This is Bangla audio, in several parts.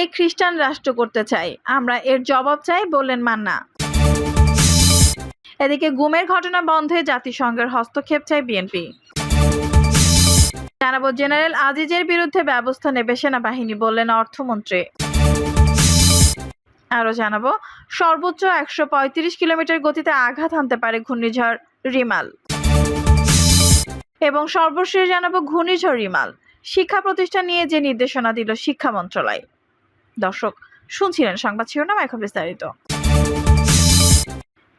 কে খ্রিস্টান রাষ্ট্র করতে চাই আমরা এর জবাব চাই বললেন মান্না। এদিকে গুমের ঘটনা বন্ধে জাতিসংঘের হস্তক্ষেপ চায় বিএনপি। জানাব, জেনারেল আজিজের বিরুদ্ধে ব্যবস্থা নেবে সেনাবাহিনী বললেন অর্থমন্ত্রী। আরও জানাব, সর্বোচ্চ একশো পঁয়ত্রিশ কিলোমিটার গতিতে আঘাত হানতে পারে ঘূর্ণিঝড় রিমাল। এবং সর্বশেষ জানাব, ঘূর্ণিঝড় রিমাল। শিক্ষা প্রতিষ্ঠান নিয়ে যে নির্দেশনা দিল শিক্ষা মন্ত্রণালয়। দর্শক, শুনছিলেন সংবাদ শিরোনাম, এখন বিস্তারিত।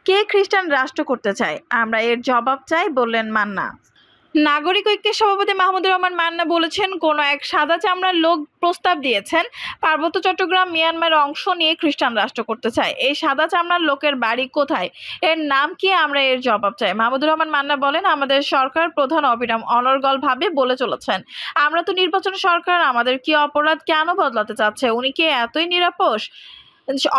কে খ্রিস্টান রাষ্ট্র করতে চায়? আমরা এর জবাব চাই বললেন মান্না। নাগরিক ঐক্যের সভাপতি মাহমুদুর রহমান মান্না বলেছেন, কোন এক সাদা চামড়ার লোক প্রস্তাব দিয়েছেন, পার্বত্য চট্টগ্রাম মিয়ানমার অংশ নিয়ে খ্রিস্টান রাষ্ট্র করতে চায়। এই সাদা চামড়ার লোকের বাড়ি কোথায়? এর নাম কি? আমরা এর জবাব চাই। মাহমুদুর রহমান মান্না বলেন, আমাদের সরকার প্রধান অবিরাম অনর্গল ভাবে বলে চলেছেন। আমরা তো নির্বাচন সরকার, আমাদের কি অপরাধ কেন বদলাতে চাচ্ছে? উনি কি এতই নিরাপোষ?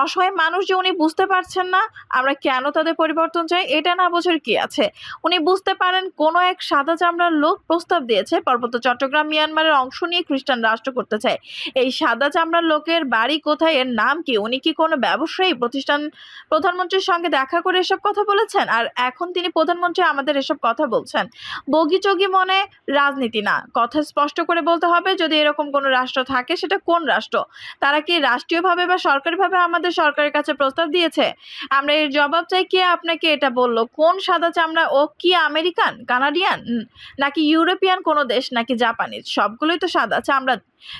অসহায় মানুষ যে উনি বুঝতে পারছেন না, আমরা কেন তাদের পরিবর্তন চাই, এটা না বোঝার কি আছে? উনি বুঝতে পারেন কোনো এক সাদা চামড়ার লোক প্রস্তাব দিয়েছে পার্বত্য চট্টগ্রাম, মিয়ানমারের অংশ নিয়ে খ্রিস্টান রাষ্ট্র করতে চায়। এই সাদা চামড়ার লোকের বাড়ি কোথায়, এর নাম কি? উনি কি কোনো ব্যবসায়ী? প্রতিষ্ঠান প্রধানমন্ত্রীর সঙ্গে দেখা করে এসব কথা বলেছেন? আর এখন তিনি প্রধানমন্ত্রী, আমাদের এসব কথা বলছেন। বগিচগি মনে রাজনীতি না। কথা স্পষ্ট করে বলতে হবে, যদি এরকম কোনো রাষ্ট্র থাকে, সেটা কোন রাষ্ট্র? তারা কি রাষ্ট্রীয়ভাবে বা সরকারিভাবে আমাদের সরকারের কাছে প্রস্তাব দিয়েছে। আমরা এর জবাব চাই কে আপনাকে এটা বলল? কোন সাদা চামড়া ও কি আমেরিকান, কানাডিয়ান নাকি ইউরোপিয়ান কোনো দেশ, নাকি জাপানিজ? সবগুলোই তো সাদা চামড়া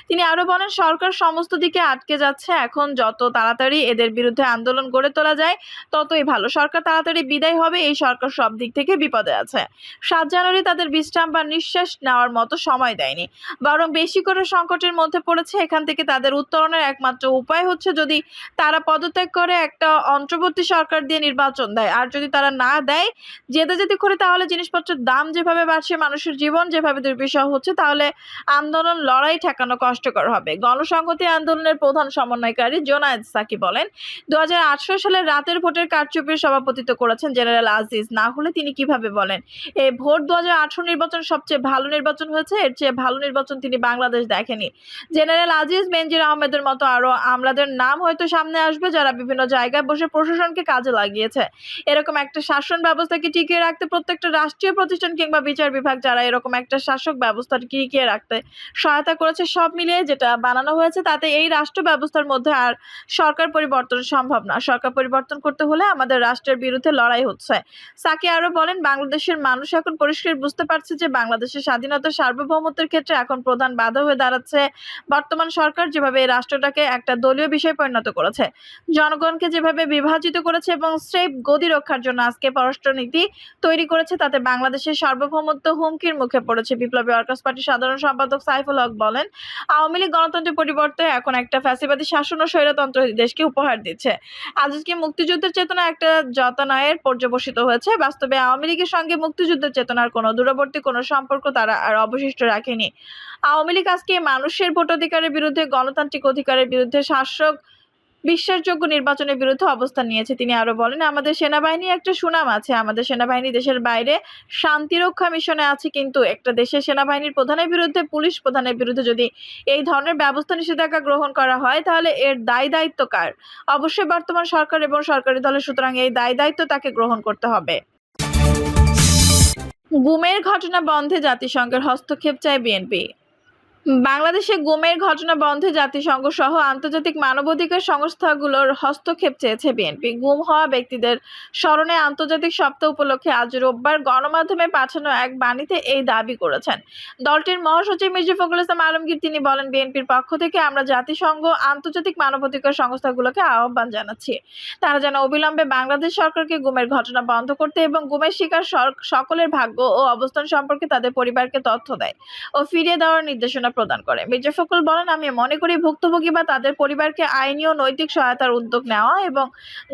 তিনি আরও বলেন, সরকার সমস্ত দিকে আটকে যাচ্ছে। এখন যত তাড়াতাড়ি এদের বিরুদ্ধে আন্দোলন গড়ে তোলা যায়, ততই ভালো। সরকার তাড়াতাড়ি বিদায় হবে, এই সরকার সব দিক থেকে বিপদে আছে। সাত জানুয়ারি তাদের বিশ্রাম বা নিঃশ্বাস নেওয়ার মতো সময় দেয়নি। বরং বেশি করে সংকটের মধ্যে পড়েছে, এখান থেকে তাদের উত্তরণের একমাত্র উপায় হচ্ছে যদি তারা পদত্যাগ করে একটা অন্তর্বর্তী সরকার দিয়ে নির্বাচন দেয়। আর যদি তারা না দেয় যেতে যেতে করে তাহলে জিনিসপত্রের দাম যেভাবে বাড়ছে, মানুষের জীবন যেভাবে দুর্বিষহ হচ্ছে, তাহলে আন্দোলন লড়াই ঠেকানো কষ্টকর হবে। গণসংহতি আন্দোলনের প্রধান সমন্বয়কারী জোনায়েদ সাকি বলেন দু সালের রাতের ভোটের কারচুপির সভাপতিত্ব করেছেন জেনারেল আজিজ। না হলে তিনি কীভাবে বলেন এই ভোট দু নির্বাচন সবচেয়ে ভালো নির্বাচন হয়েছে, এর চেয়ে ভালো নির্বাচন তিনি বাংলাদেশ দেখেনি। জেনারেল আজিজ, বেনজির আহমেদের মতো আরও আমলাদের নাম হয়তো সামনে আসবে, যারা বিভিন্ন জায়গায় বসে প্রশাসনকে কাজে লাগিয়েছে। এরকম একটা শাসন ব্যবস্থাকে টিকিয়ে রাখতে প্রত্যেকটা রাষ্ট্রীয় প্রতিষ্ঠান কিংবা বিচার বিভাগ, যারা এরকম একটা শাসক ব্যবস্থাকে টিকিয়ে রাখতে সহায়তা করেছে, সব মিলিয়ে যেটা বানানো হয়েছে, তাতে এই রাষ্ট্র ব্যবস্থার মধ্যে আর সরকার পরিবর্তন সম্ভব না। সরকার পরিবর্তন করতে হলে আমাদের রাষ্ট্রের বিরুদ্ধে লড়াই হচ্ছে। সাকি আরও বলেন, বাংলাদেশের মানুষ এখন পরিষ্কার বুঝতে পারছে যে বাংলাদেশের স্বাধীনতা সার্বভৌমত্বের ক্ষেত্রে এখন প্রধান বাধা হয়ে দাঁড়াচ্ছে। বর্তমান সরকার যেভাবে এই রাষ্ট্রটাকে একটা দলীয় বিষয়ে পরিণত করেছে, জনগণকে যেভাবে বিভাজিত করেছে এবং স্রেফ গদি রক্ষার জন্য আজকে পররাষ্ট্রনীতি তৈরি করেছে, তাতে বাংলাদেশের সার্বভৌমত্ব হুমকির মুখে পড়েছে। বিপ্লবী ওয়ার্কার্স পার্টির সাধারণ সম্পাদক সাইফুল হক বলেন আওয়ামী লীগ গণতন্ত্রের পরিবর্তে এখন একটা ফ্যাসিবাদী শাসন ও স্বৈরতন্ত্র দেশকে উপহার দিচ্ছে। আজকে মুক্তিযুদ্ধের চেতনা একটা যতনায়ের পর্যবসিত হয়েছে। বাস্তবে আওয়ামী লীগের সঙ্গে মুক্তিযুদ্ধের চেতনার কোনো দূরবর্তী কোনো সম্পর্ক তারা আর অবশিষ্ট রাখেনি। আওয়ামী লীগ আজকে মানুষের ভোটাধিকারের বিরুদ্ধে, গণতান্ত্রিক অধিকারের বিরুদ্ধে শাসক বিশ্বাসযোগ্য নির্বাচনের বিরুদ্ধে অবস্থান নিয়েছে। তিনি আরও বলেন, আমাদের সেনাবাহিনী একটা সুনাম আছে। আমাদের সেনাবাহিনী দেশের বাইরে শান্তিরক্ষা মিশনে আছে, কিন্তু একটা দেশের সেনাবাহিনীর প্রধানের বিরুদ্ধে, পুলিশ প্রধানের বিরুদ্ধে যদি এই ধরনের ব্যবস্থা নিষেধাজ্ঞা গ্রহণ করা হয়, তাহলে এর দায় দায়িত্ব কার? অবশ্যই বর্তমান সরকার এবং সরকারি দলের, সুতরাং এই দায় দায়িত্ব তাকে গ্রহণ করতে হবে। গুমের ঘটনা বন্ধে জাতিসংঘের হস্তক্ষেপ চায় বিএনপি। বাংলাদেশে গুমের ঘটনা বন্ধে জাতিসংঘ সহ আন্তর্জাতিক মানবাধিকার সংস্থাগুলোর হস্তক্ষেপ চেয়েছে বিএনপি। গুম হওয়া ব্যক্তিদের স্মরণে আন্তর্জাতিক সপ্তাহ উপলক্ষে আজ রোববার গণমাধ্যমে পাঠানো এক বাণীতে এই দাবি করেছেন। দলটির মহাসচিব মির্জা ফখরুল ইসলাম আলমগীর, তিনি বলেন, বিএনপির পক্ষ থেকে আমরা জাতিসংঘ, আন্তর্জাতিক মানবাধিকার সংস্থাগুলোকে আহ্বান জানাচ্ছি। তারা যেন অবিলম্বে বাংলাদেশ সরকারকে গুমের ঘটনা বন্ধ করতে এবং গুমের শিকার সকলের ভাগ্য ও অবস্থান সম্পর্কে তাদের পরিবারকে তথ্য দেয় ও ফিরিয়ে দেওয়ার নির্দেশনা প্রদান করে। মির্জা ফখরুল বলেন, আমি মনে করি ভুক্তভোগী বা তাদের পরিবারকে আইনি ও নৈতিক সহায়তার উদ্যোগ নেওয়া এবং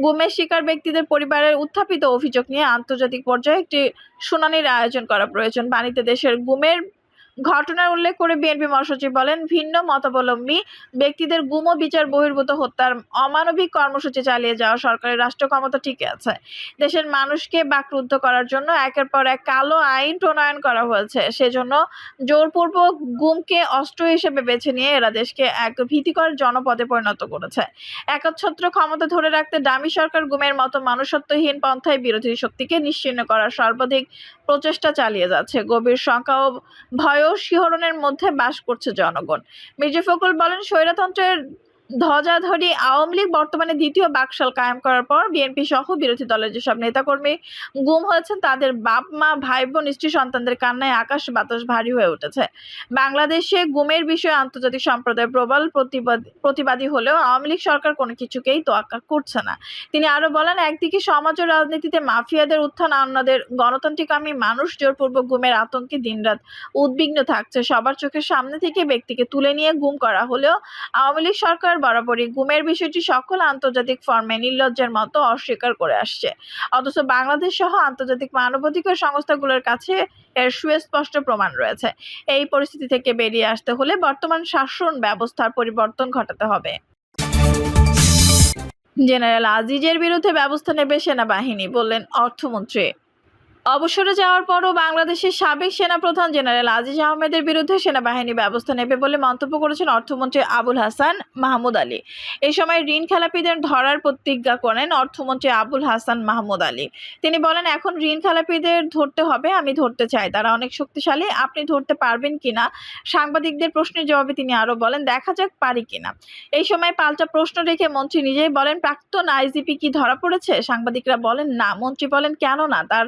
গুমের শিকার ব্যক্তিদের পরিবারের উত্থাপিত অভিযোগ নিয়ে আন্তর্জাতিক পর্যায়ে একটি শুনানির আয়োজন করা প্রয়োজন। বাণীতে দেশের গুমের ঘটনার উল্লেখ করে বিএনপি মহাসচিব বলেন, ভিন্ন মতাবলম্বী ব্যক্তিদের গুম বিচার বহির্ভূত হত্যার অমানবিক কর্মসূচি চালিয়ে যাওয়া সরকারের রাষ্ট্র ক্ষমতা টিকে আছে। দেশের মানুষকে বাকরুদ্ধ করার জন্য একের পর এক কালো আইন প্রণয়ন করা হয়েছে। সেজন্য জোরপূর্বক গুমকে অস্ত্র হিসেবে বেছে নিয়ে এরা দেশকে এক ভীতিকর জনপদে পরিণত করেছে। একচ্ছত্র ক্ষমতা ধরে রাখতে দামি সরকার গুমের মতো মানুষত্বহীন পন্থায় বিরোধী শক্তিকে নিশ্চিহ্ন করার সর্বাধিক প্রচেষ্টা চালিয়ে যাচ্ছে। গভীর শঙ্কা ও ভয় শিহরণের মধ্যে বাস করছে জনগণ। মির্জা ফখরুল বলেন স্বৈরতন্ত্রের ধ্বজাধরি আওয়ামী লীগ বর্তমানে দ্বিতীয় বাকশাল কায়েম করার পর বিএনপি সহ বিরোধী দলের যেসব নেতাকর্মী গুম হয়েছেন, তাদের বাপ, মা ভাই বোন স্ত্রী, সন্তানদের কান্নায় আকাশ বাতাস ভারী হয়ে উঠেছে। বাংলাদেশে গুমের বিষয়ে আন্তর্জাতিক সম্প্রদায় প্রবল প্রতিবাদ হলেও আওয়ামী লীগ সরকার কোনো কিছুকেই তোয়াক্কা করছে না। তিনি আরও বলেন, একদিকে সমাজ ও রাজনীতিতে মাফিয়াদের উত্থান, অন্যদের গণতান্ত্রিকামী মানুষ জোরপূর্বক গুমের আতঙ্কে দিনরাত উদ্বিগ্ন থাকছে। সবার চোখের সামনে থেকে ব্যক্তিকে তুলে নিয়ে গুম করা হলেও আওয়ামী লীগ সরকার বরাবরই গুমের বিষয়টি সকল আন্তর্জাতিক ফর্মে নির্লজ্জের মতো অস্বীকার করে আসছে। অথচ বাংলাদেশ সহ আন্তর্জাতিক মানবাধিকার সংস্থাগুলোর কাছে এর সুস্পষ্ট প্রমাণ রয়েছে। এই পরিস্থিতি থেকে বেরিয়ে আসতে হলে বর্তমান শাসন ব্যবস্থার পরিবর্তন ঘটাতে হবে। জেনারেল আজিজের বিরুদ্ধে ব্যবস্থা নেবে সেনাবাহিনী, বললেন অর্থমন্ত্রী। অবসরে যাওয়ার পরও বাংলাদেশের সাবেক সেনাপ্রধান জেনারেল আজিজ আহমেদের বিরুদ্ধে সেনাবাহিনী ব্যবস্থা নেবে বলে মন্তব্য করেছেন অর্থমন্ত্রী আবুল হাসান মাহমুদ আলী। এই সময় ঋণ খেলাপিদের ধরার প্রতিজ্ঞা করেন অর্থমন্ত্রী আবুল হাসান মাহমুদ আলী। তিনি বলেন, এখন ঋণ খেলাপিদের ধরতে হবে, আমি ধরতে চাই। তারা অনেক শক্তিশালী, আপনি ধরতে পারবেন কিনা সাংবাদিকদের প্রশ্নের জবাবে তিনি আরও বলেন, দেখা যাক পারি কিনা এই সময় পাল্টা প্রশ্ন রেখে মন্ত্রী নিজেই বলেন, প্রাক্তন আইজিপি কি ধরা পড়েছে? সাংবাদিকরা বলেন, না। মন্ত্রী বলেন কেন না তার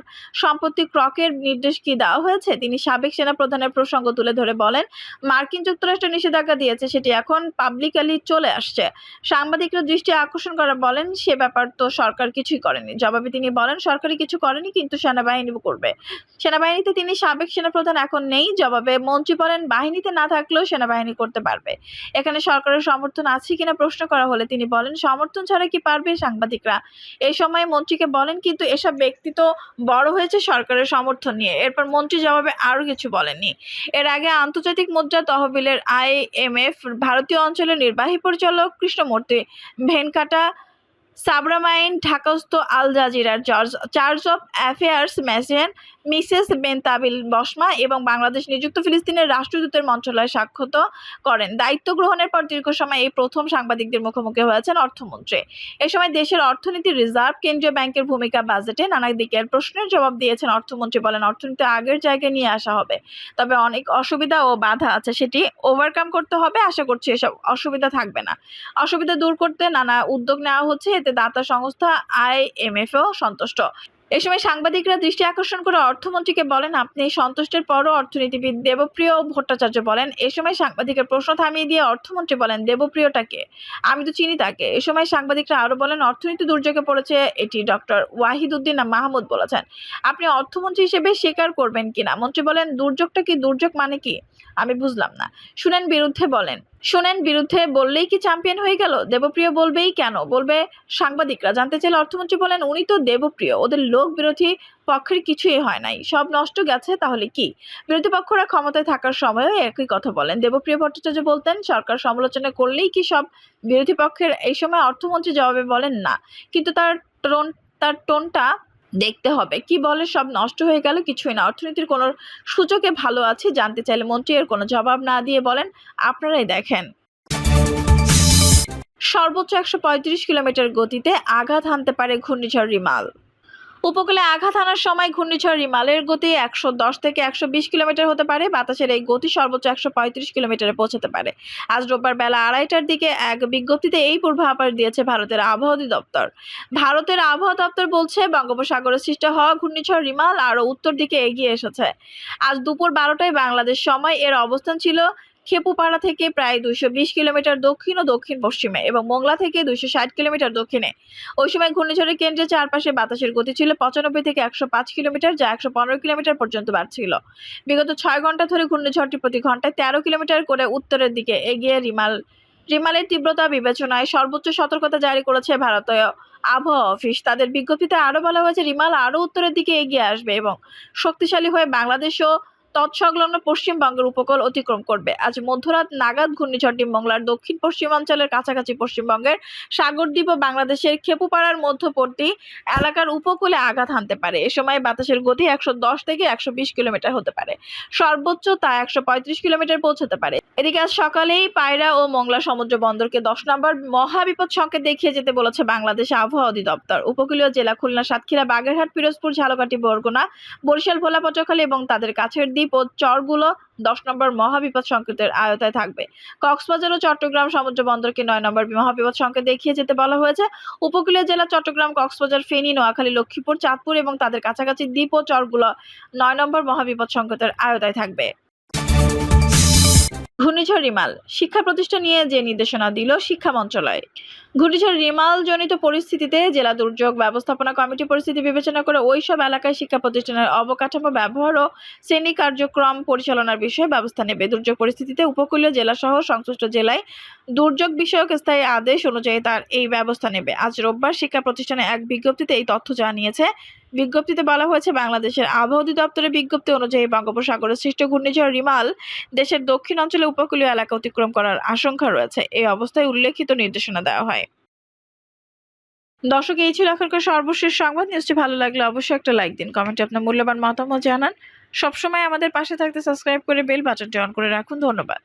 সম্পত্তি ক্রকের নির্দেশ কি দেওয়া হয়েছে? তিনি সাবেক সেনাপ্রধানের প্রসঙ্গ তুলে ধরে বলেন, মার্কিন যুক্তরাষ্ট্র নিষেধাজ্ঞা দিয়েছে, সেটি এখন পাবলিকালি চলে আসছে। সাংবাদিকরা দৃষ্টি আকর্ষণ করা বলেন, সে ব্যাপার তো সরকার কিছুই করেনি। জবাবে তিনি বলেন সরকারি কিছু করেনি, কিন্তু সেনাবাহিনী করবে। সেনাবাহিনীতে তিনি সাবেক সেনাপ্রধান এখন নেই। জবাবে মন্ত্রী বলেন, বাহিনীতে না থাকলেও সেনাবাহিনী করতে পারবে। এখানে সরকারের সমর্থন আছে কিনা প্রশ্ন করা হলে তিনি বলেন, সমর্থন ছাড়া কি পারবে সাংবাদিকরা? এই সময় মন্ত্রীকে বলেন, কিন্তু এসব ব্যক্তি তো বড় হয়েছে সরকারের সমর্থন নিয়ে। এরপর মন্ত্রী জবাবে আরও কিছু বলেননি। এর আগে আন্তর্জাতিক মুদ্রা তহবিলের আইএমএফ ভারতীয় অঞ্চলের নির্বাহী পরিচালক কৃষ্ণমূর্তি ভেনকাটা সাবরামাইন ঢাকাস্থ আল জাজিরার জর্জ চার্জ অফ অ্যাফেয়ার্স মেসেন মিসেস বেনতাবিল বসমা এবং বাংলাদেশ নিযুক্ত ফিলিস্তিনের রাষ্ট্রদূতের মন্ত্রণালয়ে সাক্ষাৎ করেন। দায়িত্ব গ্রহণের পর দীর্ঘ সময় এই প্রথম সাংবাদিকদের মুখোমুখি হয়েছেন অর্থমন্ত্রী। এ সময় দেশের অর্থনীতি রিজার্ভ, কেন্দ্রীয় ব্যাংকের ভূমিকা বাজেটে নানা দিকের প্রশ্নের জবাব দিয়েছেন অর্থমন্ত্রী, বলেন অর্থনীতি আগের জায়গায় নিয়ে আসা হবে। তবে অনেক অসুবিধা ও বাধা আছে, সেটি ওভারকাম করতে হবে। আশা করছি এসব অসুবিধা থাকবে না। অসুবিধা দূর করতে নানা উদ্যোগ নেওয়া হচ্ছে। এতে দাতা সংস্থা আইএমএফও সন্তুষ্ট। এ সময় সাংবাদিকরা দৃষ্টি আকর্ষণ করে অর্থমন্ত্রীকে বলেন, আপনি সন্তুষ্টের পরও অর্থনীতিবিদ দেবপ্রিয় ভট্টাচার্য বলেন, এ সময় সাংবাদিকের প্রশ্ন থামিয়ে দিয়ে অর্থমন্ত্রী বলেন দেবপ্রিয়টাকে আমি তো চিনি তাকে। এ সময় সাংবাদিকরা আরও বলেন, অর্থনীতি দুর্যোগে পড়েছে এটি ডক্টর ওয়াহিদুদ্দিন মাহমুদ বলেছেন। আপনি অর্থমন্ত্রী হিসেবে স্বীকার করবেন কিনা? মন্ত্রী বলেন, দুর্যোগটা কি? দুর্যোগ মানে কি? আমি বুঝলাম না। শুনেন বিরুদ্ধে বলেন শুনেন বিরুদ্ধে বললেই কি চ্যাম্পিয়ন হয়ে গেল? দেবপ্রিয় বলবেই কেন? বলবে সাংবাদিকরা। জানতে চাইলে অর্থমন্ত্রী বলেন, উনি তো দেবপ্রিয়। ওদের লোক বিরোধী পক্ষের কিছুই হয় নাই। সব নষ্ট গেছে, তাহলে কি? বিরোধী পক্ষরা ক্ষমতায় থাকার সময়ও একই কথা বলেন। দেবপ্রিয় ভট্টাচার্য বলতেন, সরকার সমালোচনা করলেই কি সব বিরোধী পক্ষের এই সময় অর্থমন্ত্রী জবাবে বলেন না। কিন্তু তার টোন, তার টোনটা দেখতে হবে। কি বলে সব নষ্ট হয়ে গেল কিছুই না। অর্থনীতির কোনো সূচকে ভালো আছে জানতে চাইলে মন্ত্রী এর কোনো জবাব না দিয়ে বলেন, আপনারাই দেখেন। সর্বোচ্চ একশো পঁয়ত্রিশ কিলোমিটার গতিতে আঘাত হানতে পারে ঘূর্ণিঝড় রিমাল। উপকূলে আঘাত হানার সময় ঘূর্ণিঝড় রিমালের গতি একশো দশ থেকে একশো বিশ কিলোমিটার হতে পারে। বাতাসের এই গতি সর্বোচ্চ একশো পঁয়ত্রিশ কিলোমিটারে পৌঁছাতে পারে। আজ রোববার বেলা আড়াইটার দিকে এক বিজ্ঞপ্তিতে এই পূর্বাভাস দিয়েছে ভারতের আবহাওয়া অধিদপ্তর। ভারতের আবহাওয়া দপ্তর বলছে, বঙ্গোপসাগরে সৃষ্ট হওয়া ঘূর্ণিঝড় রিমাল আরও উত্তর দিকে এগিয়ে এসেছে। আজ দুপুর বারোটায় বাংলাদেশ সময় এর অবস্থান ছিল খেপুপাড়া থেকে প্রায় বিশ কিলোমিটার দক্ষিণ ও দক্ষিণ পশ্চিমে এবং মোংলা থেকে ষাট কিলোমিটার দক্ষিণে। ওই সময় ঘূর্ণিঝড়ের কেন্দ্রে চারপাশে বাতাসের গতি ছিল পঁচানব্বই থেকে একশো পাঁচ কিলোমিটার, যা একশো পনেরো কিলোমিটার পর্যন্ত বাড়ছিল। বিগত ছয় ঘণ্টা ধরে ঘূর্ণিঝড়টি প্রতি ঘন্টায় তেরো কিলোমিটার করে উত্তরের দিকে এগিয়ে রিমাল, রিমালের তীব্রতা বিবেচনায় সর্বোচ্চ সতর্কতা জারি করেছে ভারতীয় আবহাওয়া অফিস। তাদের বিজ্ঞপ্তিতে আরও বলা হয়েছে, রিমাল আরও উত্তরের দিকে এগিয়ে আসবে এবং শক্তিশালী হয়ে বাংলাদেশ ও তৎসংলগ্ন পশ্চিমবঙ্গের উপকূল অতিক্রম করবে। আজ মধ্যরাত নাগাদ ঘূর্ণিঝড়টি মংলার দক্ষিণ পশ্চিমাঞ্চলের কাছাকাছি পশ্চিমবঙ্গের সাগরদ্বীপ ও বাংলাদেশের খেপুপাড়ার মধ্যবর্তী এলাকার উপকূলে আঘাত হানতে পারে। এ সময় বাতাসের গতি একশো দশ থেকে একশো বিশ কিলোমিটার হতে পারে। সর্বোচ্চ তা একশো পঁয়ত্রিশ কিলোমিটার পৌঁছতে পারে। এদিকে আজ সকালেই পায়রা ও মংলা সমুদ্র বন্দরকে দশ নম্বর মহাবিপদ সংকেত দেখিয়ে যেতে বলেছে বাংলাদেশ আবহাওয়া অধিদপ্তর। উপকূলীয় জেলা খুলনা, সাতক্ষীরা, বাগেরহাট, পিরোজপুর, ঝালকাঠি, বরগুনা, বরিশাল, ভোলা, পটুয়াখালী এবং তাদের কাছের দ্বীপ চরগুলো দশ নম্বর মহাবিপদ সংকেতের আয়তায় থাকবে। কক্সবাজার ও চট্টগ্রাম সমুদ্র বন্দরকে নয় নম্বর মহাবিপদ সংকেত দেখিয়ে যেতে বলা হয়েছে। উপকূলীয় জেলা চট্টগ্রাম, কক্সবাজার, ফেনী, নোয়াখালী, লক্ষ্মীপুর, চাঁদপুর এবং তাদের কাছাকাছি দ্বীপ ও চরগুলো নয় নম্বর মহাবিপদ সংকেতের আয়তায় থাকবে। ঘূর্ণিঝড় রিমাল, শিক্ষা প্রতিষ্ঠান নিয়ে যে নির্দেশনা দিল শিক্ষা মন্ত্রণালয়। ঘূর্ণিঝড় রিমাল জনিত পরিস্থিতিতে জেলা দুর্যোগ ব্যবস্থাপনা কমিটি পরিস্থিতি বিবেচনা করে ওই সব এলাকায় শিক্ষা প্রতিষ্ঠানের অবকাঠামো ব্যবহার ও শ্রেণি কার্যক্রম পরিচালনার বিষয়ে ব্যবস্থা নেবে। দুর্যোগ পরিস্থিতিতে উপকূলীয় জেলাসহ সংশ্লিষ্ট জেলায় দুর্যোগ বিষয়ক স্থায়ী আদেশ অনুযায়ী তার এই ব্যবস্থা নেবে। আজ রোববার শিক্ষা প্রতিষ্ঠানে এক বিজ্ঞপ্তিতে এই তথ্য জানিয়েছে বিজ্ঞপ্তিতে বলা হয়েছে, বাংলাদেশের আবহাওয়া অধিদপ্তরের বিজ্ঞপ্তি অনুযায়ী বঙ্গোপসাগরে সৃষ্ট ঘূর্ণিঝড় রিমাল দেশের দক্ষিণ অঞ্চলে উপকূলীয় এলাকা অতিক্রম করার আশঙ্কা রয়েছে। এই অবস্থায় উল্লেখিত নির্দেশনা দেওয়া হয়। দর্শক, এই ছিল এখনকার সর্বশেষ সংবাদ। নিউজটি ভালো লাগলে অবশ্যই একটা লাইক দিন, কমেন্টে আপনার মূল্যবান মতামত জানান। সবসময় আমাদের পাশে থাকতে সাবস্ক্রাইব করে বেল বাটনটি অন করে রাখুন। ধন্যবাদ।